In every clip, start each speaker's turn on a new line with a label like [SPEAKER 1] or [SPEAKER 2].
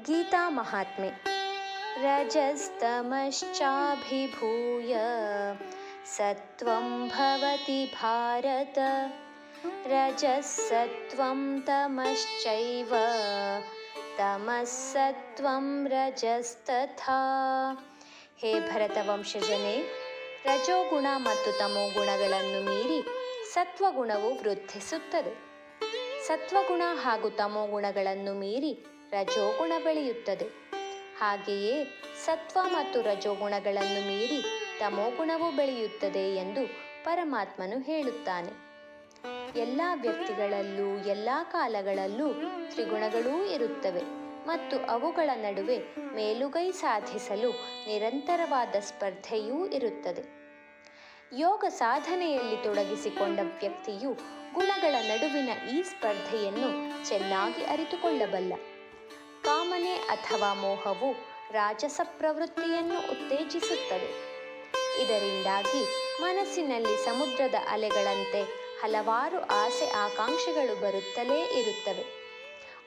[SPEAKER 1] ಗೀತಾ ಮಹಾತ್ಮೆ ರಜಸ್ತಮಶ್ಚಾಭಿಭೂಯ ಸತ್ವಂ ಭವತಿ ಭಾರತ ರಜಸ್ಸತ್ವಂ ತಮಶ್ಚೈವ ತಮಸ್ಸತ್ವಂ ರಜಸ್ತಥಾ ಹೇ ಭರತ ವಂಶಜನೇ ರಜೋಗುಣ ಮತ್ತು ತಮೋಗುಣಗಳನ್ನು ಮೀರಿ ಸತ್ವಗುಣವು ವೃದ್ಧಿಸುತ್ತದೆ ಸತ್ವಗುಣ ಹಾಗೂ ತಮೋಗುಣಗಳನ್ನು ಮೀರಿ ರಜೋಗುಣ ಬೆಳೆಯುತ್ತದೆ. ಹಾಗೆಯೇ ಸತ್ವ ಮತ್ತು ರಜೋಗುಣಗಳನ್ನು ಮೀರಿ ತಮೋಗುಣವು ಬೆಳೆಯುತ್ತದೆ ಎಂದು ಪರಮಾತ್ಮನು ಹೇಳುತ್ತಾನೆ. ಎಲ್ಲ ವ್ಯಕ್ತಿಗಳಲ್ಲೂ, ಎಲ್ಲ ಕಾಲಗಳಲ್ಲೂ ತ್ರಿಗುಣಗಳೂ ಇರುತ್ತವೆ ಮತ್ತು ಅವುಗಳ ನಡುವೆ ಮೇಲುಗೈ ಸಾಧಿಸಲು ನಿರಂತರವಾದ ಸ್ಪರ್ಧೆಯೂ ಇರುತ್ತದೆ. ಯೋಗ ಸಾಧನೆಯಲ್ಲಿ ತೊಡಗಿಸಿಕೊಂಡ ವ್ಯಕ್ತಿಯು ಗುಣಗಳ ನಡುವಿನ ಈ ಸ್ಪರ್ಧೆಯನ್ನು ಚೆನ್ನಾಗಿ ಅರಿತುಕೊಳ್ಳಬಲ್ಲ. ಕಾಮನೆ ಅಥವಾ ಮೋಹವು ರಾಜಸ ಪ್ರವೃತ್ತಿಯನ್ನು ಉತ್ತೇಜಿಸುತ್ತದೆ. ಇದರಿಂದಾಗಿ ಮನಸ್ಸಿನಲ್ಲಿ ಸಮುದ್ರದ ಅಲೆಗಳಂತೆ ಹಲವಾರು ಆಸೆ ಆಕಾಂಕ್ಷೆಗಳು ಬರುತ್ತಲೇ ಇರುತ್ತವೆ.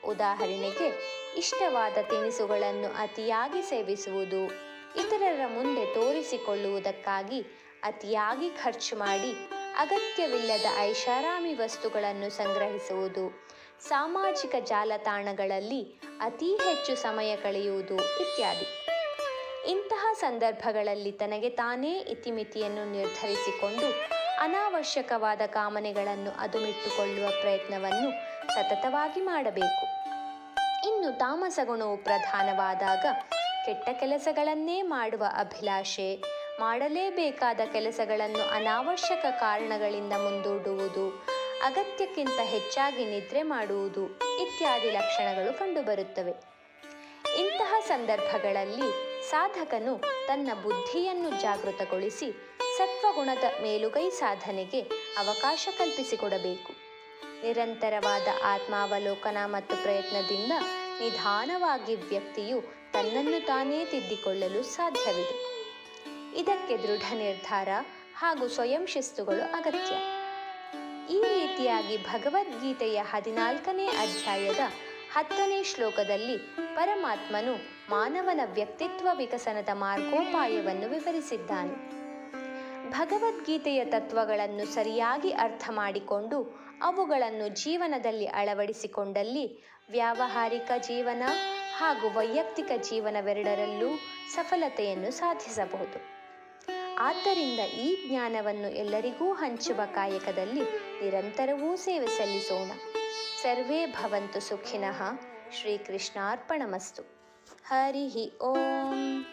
[SPEAKER 1] ಉದಾಹರಣೆಗೆ, ಇಷ್ಟವಾದ ತಿನಿಸುಗಳನ್ನು ಅತಿಯಾಗಿ ಸೇವಿಸುವುದು, ಇತರರ ಮುಂದೆ ತೋರಿಸಿಕೊಳ್ಳುವುದಕ್ಕಾಗಿ ಅತಿಯಾಗಿ ಖರ್ಚು ಮಾಡಿ ಅಗತ್ಯವಿಲ್ಲದ ಐಷಾರಾಮಿ ವಸ್ತುಗಳನ್ನು ಸಂಗ್ರಹಿಸುವುದು. ಸಾಮಾಜಿಕ ಜಾಲತಾಣಗಳಲ್ಲಿ ಅತೀ ಹೆಚ್ಚು ಸಮಯ ಕಳೆಯುವುದು ಇತ್ಯಾದಿ. ಇಂತಹ ಸಂದರ್ಭಗಳಲ್ಲಿ ತನಗೆ ತಾನೇ ಇತಿಮಿತಿಯನ್ನು ನಿರ್ಧರಿಸಿಕೊಂಡು ಅನಾವಶ್ಯಕವಾದ ಕಾಮನೆಗಳನ್ನು ಅದುಮಿಟ್ಟುಕೊಳ್ಳುವ ಪ್ರಯತ್ನವನ್ನು ಸತತವಾಗಿ ಮಾಡಬೇಕು. ಇನ್ನು ತಾಮಸ ಗುಣವು ಪ್ರಧಾನವಾದಾಗ ಕೆಟ್ಟ ಕೆಲಸಗಳನ್ನೇ ಮಾಡುವ ಅಭಿಲಾಷೆ ಮಾಡಲೇಬೇಕಾದ ಕೆಲಸಗಳನ್ನು ಅನಾವಶ್ಯಕ ಕಾರಣಗಳಿಂದ ಮುಂದೂಡುವುದು, ಅಗತ್ಯಕ್ಕಿಂತ ಹೆಚ್ಚಾಗಿ ನಿದ್ರೆ ಮಾಡುವುದು ಇತ್ಯಾದಿ ಲಕ್ಷಣಗಳು ಕಂಡುಬರುತ್ತವೆ. ಇಂತಹ ಸಂದರ್ಭಗಳಲ್ಲಿ ಸಾಧಕನು ತನ್ನ ಬುದ್ಧಿಯನ್ನು ಜಾಗೃತಗೊಳಿಸಿ ಸತ್ವಗುಣದ ಮೇಲುಗೈ ಸಾಧನೆಗೆ ಅವಕಾಶ ಕಲ್ಪಿಸಿಕೊಡಬೇಕು. ನಿರಂತರವಾದ ಆತ್ಮಾವಲೋಕನ ಮತ್ತು ಪ್ರಯತ್ನದಿಂದ ನಿಧಾನವಾಗಿ ವ್ಯಕ್ತಿಯು ತನ್ನನ್ನು ತಾನೇ ತಿದ್ದಿಕೊಳ್ಳಲು ಸಾಧ್ಯವಿದೆ. ಇದಕ್ಕೆ ದೃಢ ನಿರ್ಧಾರ ಹಾಗೂ ಸ್ವಯಂ ಶಿಸ್ತುಗಳು ಅಗತ್ಯ. ಈ ರೀತಿಯಾಗಿ ಭಗವದ್ಗೀತೆಯ ಹದಿನಾಲ್ಕನೇ ಅಧ್ಯಾಯದ ಹತ್ತನೇ ಶ್ಲೋಕದಲ್ಲಿ ಪರಮಾತ್ಮನು ಮಾನವನ ವ್ಯಕ್ತಿತ್ವ ವಿಕಸನದ ಮಾರ್ಗೋಪಾಯವನ್ನು ವಿವರಿಸಿದ್ದಾನೆ. ಭಗವದ್ಗೀತೆಯ ತತ್ವಗಳನ್ನು ಸರಿಯಾಗಿ ಅರ್ಥ ಮಾಡಿಕೊಂಡು ಅವುಗಳನ್ನು ಜೀವನದಲ್ಲಿ ಅಳವಡಿಸಿಕೊಂಡಲ್ಲಿ ವ್ಯಾವಹಾರಿಕ ಜೀವನ ಹಾಗೂ ವೈಯಕ್ತಿಕ ಜೀವನವೆರಡರಲ್ಲೂ ಸಫಲತೆಯನ್ನು ಸಾಧಿಸಬಹುದು. ಆದ್ದರಿಂದ ಈ ಜ್ಞಾನವನ್ನು ಎಲ್ಲರಿಗೂ ಹಂಚುವ ಕಾಯಕದಲ್ಲಿ ನಿರಂತರವೂ ಸೇವೆ ಸಲ್ಲಿಸೋಣ. ಸರ್ವೇ ಭವಂತು ಸುಖಿನಃ. ಶ್ರೀಕೃಷ್ಣಾರ್ಪಣಮಸ್ತು. ಹರಿ ಓಂ.